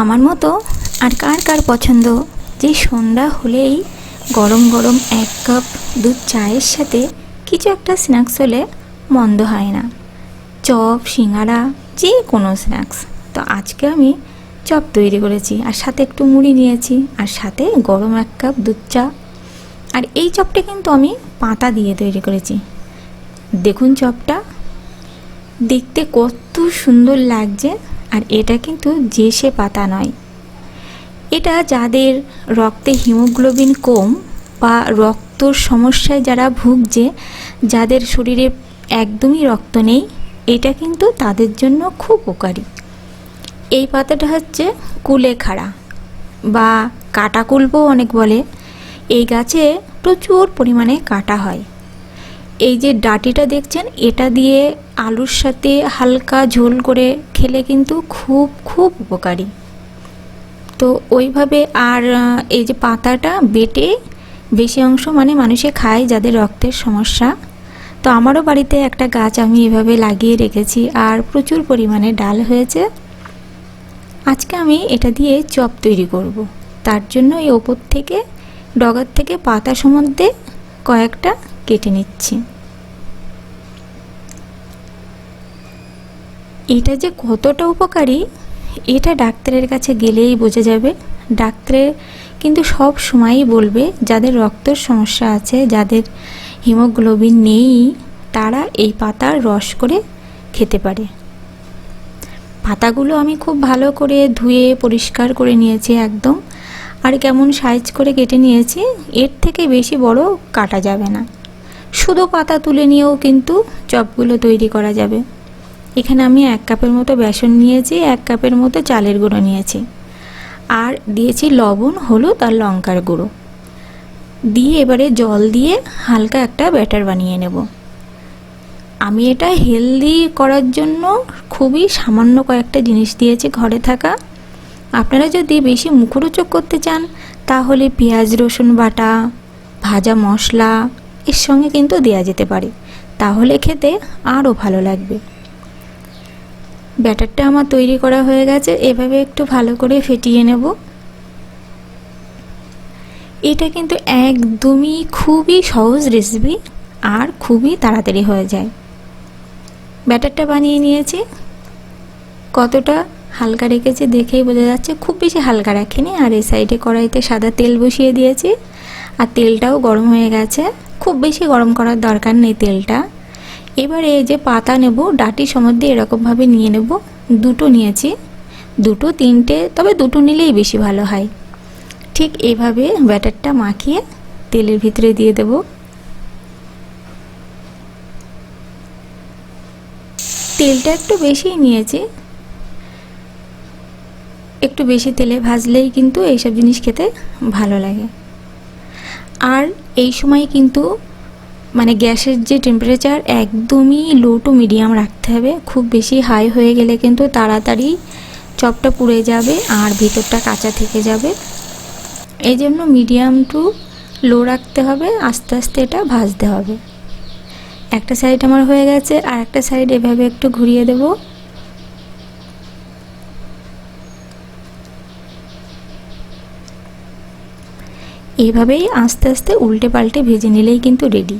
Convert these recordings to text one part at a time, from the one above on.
আমার মতো আর কার কার পছন্দ? যে সন্ধ্যা হলেই গরম গরম এক কাপ দুধ চায়ের সাথে কিছু একটা স্ন্যাক্স হলে মন্দ হয় না। চপ, সিঙ্গারা যে কোনো স্ন্যাক্স তো আজকে আমি চপ তৈরি করেছি আর সাথে একটু মুড়ি নিয়েছি আর সাথে গরম এক কাপ দুধ চা। আর এই চপটা কিন্তু আমি পাতা দিয়ে তৈরি করেছি। দেখুন চপটা। দেখতে কত সুন্দর লাগছে। আর এটা কিন্তু যে সে পাতা নয়। এটা যাদের রক্তে হিমোগ্লোবিন কম বা রক্তর সমস্যায় যারা ভুগছে, যাদের শরীরে একদমই রক্ত নেই, এটা কিন্তু তাদের জন্য খুব উপকারী। এই পাতাটা হচ্ছে কুলেখাড়া বা কাটা কুলবো অনেক বলে। এই গাছে প্রচুর পরিমাণে কাটা হয়। এই যে ডাটিটা দেখছেন, এটা দিয়ে আলুর সাথে হালকা ঝোল করে খেলে কিন্তু খুব খুব উপকারী। তো ওইভাবে আর এই যে পাতাটা বেটে বেশি অংশ মানে মানুষে খায় যাদের রক্তের সমস্যা। তো আমারও বাড়িতে একটা গাছ আমি এভাবে লাগিয়ে রেখেছি আর প্রচুর পরিমাণে ডাল হয়েছে। আজকে আমি এটা দিয়ে চপ তৈরি করব। তার জন্য এই ওপর থেকে, ডগার থেকে পাতা সম্বন্ধে কয়েকটা কেটে নিচ্ছি। এটা যে কতটা উপকারী, এটা ডাক্তারের কাছে গেলেই বোঝা যাবে। ডাক্তারের কিন্তু সব সময়ই বলবে, যাদের রক্তের সমস্যা আছে, যাদের হিমোগ্লোবিন নেই, তারা এই পাতার রস করে খেতে পারে। পাতাগুলো আমি খুব ভালো করে ধুয়ে পরিষ্কার করে নিয়েছি একদম। আর কেমন সাইজ করে কেটে নিয়েছি, এর থেকে বেশি বড় কাটা যাবে না। শুধু পাতা তুলে নিয়েও কিন্তু চপগুলো তৈরি করা যাবে। এখানে আমি এক কাপের মতো বেসন নিয়েছি, এক কাপের মতো চালের গুঁড়ো নিয়েছি। আর দিয়েছি লবণ, হলুদ আর লঙ্কার গুঁড়ো। দিয়ে এবারে জল দিয়ে হালকা একটা ব্যাটার বানিয়ে নেব। আমি এটা হেলদি করার জন্য খুবই সামান্য কয়েকটা জিনিস দিয়েছি ঘরে থাকা। আপনারা যদি বেশি মুখরোচক করতে চান, তাহলে পেঁয়াজ, রসুন বাটা, ভাজা মশলা এর সঙ্গে কিন্তু দেওয়া যেতে পারে। তাহলে খেতে আরও ভালো লাগবে। ব্যাটারটা আমার তৈরি করা হয়ে গেছে, এভাবে একটু ভালো করে ফেটিয়ে নেব। এটা কিন্তু একদমই খুবই সহজ রেসিপি আর খুবই তাড়াতাড়ি হয়ে যায়। ব্যাটারটা বানিয়ে নিয়েছি। কতটা হালকা রেখেছি, দেখেই বোঝা যাচ্ছে খুব বেশি হালকা রাখিনি। আর এই সাইডে কড়াইতে সাদা তেল বসিয়ে দিয়েছি। আর তেলটাও গরম হয়ে গেছে। খুব বেশি গরম করার দরকার নেই তেলটা। এবারে এই যে পাতা নেব, ডাটি সমধ্যে এরকমভাবে নিয়ে নেব। দুটো নিয়েছি। দুটো, তিনটে, তবে দুটো নিলেই বেশি ভালো হয়। ঠিক এইভাবে ব্যাটারটা মাখিয়ে তেলের ভিতরে দিয়ে দেব। তেলটা একটু বেশিই নিয়েছি। একটু বেশি তেলে ভাজলেই কিন্তু এইসব জিনিস খেতে ভালো লাগে। আর এই সময় কিন্তু মানে গ্যাসের যে টেম্পারেচার একদমই লো টু মিডিয়াম রাখতে হবে। খুব বেশি হাই হয়ে গেলে কিন্তু তাড়াতাড়ি চপটা পুড়ে যাবে আর ভিতরটা কাঁচা থেকে যাবে। এই জন্য মিডিয়াম টু লো রাখতে হবে, আস্তে আস্তে এটা ভাজতে হবে। একটা সাইড আমার হয়ে গেছে, আর একটা সাইড এভাবে একটু ঘুরিয়ে দেব। এভাবেই আস্তে আস্তে উল্টে পাল্টে ভেজে নিলেই কিন্তু রেডি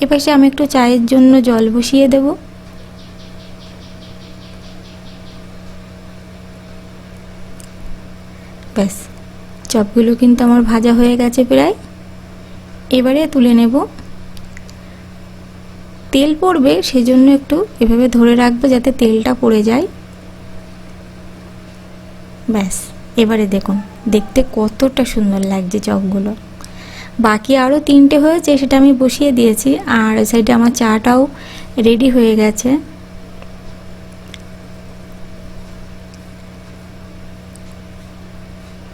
এপাশে আমি একটু চায়ের জন্য জল বসিয়ে দেব। ব্যাস, চপগুলো কিন্তু আমার ভাজা হয়ে গেছে প্রায়। এবারে তুলে নেব। তেল পড়বে সেজন্য একটু এভাবে ধরে রাখব যাতে তেলটা পড়ে যায়। ব্যাস। এবারে দেখুন, দেখতে কতটা সুন্দর লাগছে চপগুলো বাকি আরও তিনটে হয়েছে, সেটা আমি বসিয়ে দিয়েছি, আর ওই সাইডে আমার চাটাও রেডি হয়ে গেছে।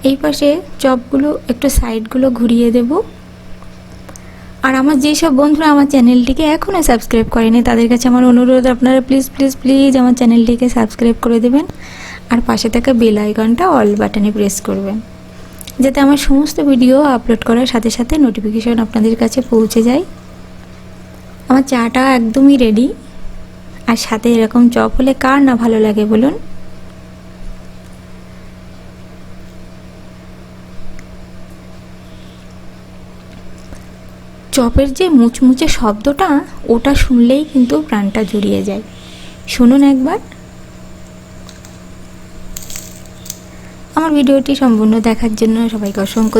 এই পাশে চপগুলো একটু সাইডগুলো ঘুরিয়ে দেব। আর আমার যেসব বন্ধুরা আমার চ্যানেলটিকে এখনও সাবস্ক্রাইব করেনি, তাদের কাছে আমার অনুরোধ, আপনারা প্লিজ প্লিজ প্লিজ আমার চ্যানেলটিকে সাবস্ক্রাইব করে দেবেন। আর পাশে থাকা বেল আইকনটা অল বাটনে প্রেস করবেন যাতে আমার সমস্ত ভিডিও আপলোড করার সাথে সাথে নোটিফিকেশন আপনাদের কাছে পৌঁছে যায়। আমার চাটা একদমই রেডি আর সাথে এরকম চপ হলে কার না ভালো লাগে বলুন? চপের যে মুচমুচে শব্দটা, ওটা শুনলেই কিন্তু প্রাণটা জুড়িয়ে যায়। শুনুন একবার। আমার ভিডিওটি সম্পূর্ণ দেখার জন্য সবাইকে অসংখ্য